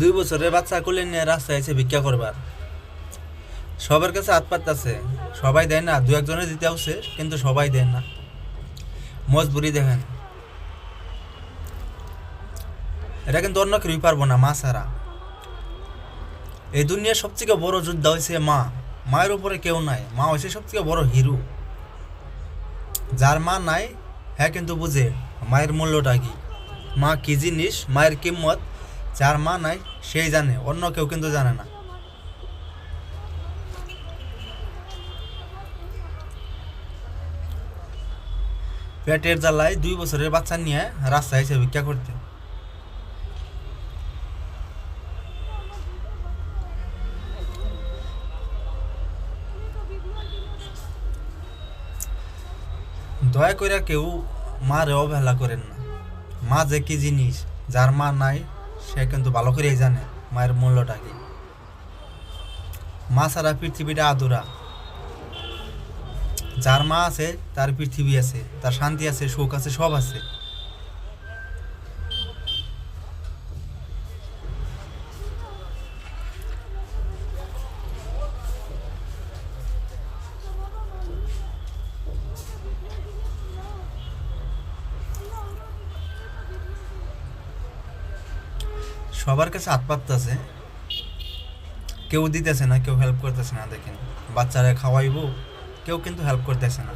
দুই বছরের বাচ্চা করলে নিয়ে রাস্তায় এসে ভিক্ষা করবার। সবার কাছে হাত আছে। সবাই দেয় না, দু একজনে দিতে আসছে কিন্তু সবাই দেয় না। মজবুরি দেখেন। এটা কিন্তু অন্য কেউই পারব না, মা ছাড়া। এই দুনিয়ার সবথেকে বড় যোদ্ধা হয়েছে মা। মায়ের উপরে কেউ নাই, মা হয়েছে সবথেকে বড় হিরো। যার মা নাই হ্যাঁ কিন্তু বুঝে, মায়ের মূল্যটা কি? মা কি জিনিস, মায়ের কিম্মত? যার মা নাই, সেই জানে, অন্য কেউ কিন্তু জানে না। পেটের জ্বালায় দুই বছরের বাচ্চা নিয়ে রাস্তায় এসে ভিক্ষা করতে। দয়া করে কেউ মারে অবহেলা করেন না। মা যে কি জিনিস, যার মা নাই, সে কিন্তু ভালো করেই জানে মায়ের মূল্যটা কি। মা ছাড়া পৃথিবীটা আদুরা। যার মা আছে, তার পৃথিবী আছে, তার শান্তি আছে, সুখ আছে, সব আছে। সবার কাছে হাত পাততেছে কেউ দিতেছে না, কেউ হেল্প করতেছে না, দেখেন। বাচ্চারা খাওয়াইবো, কেউ কিন্তু হেল্প করতেছে না।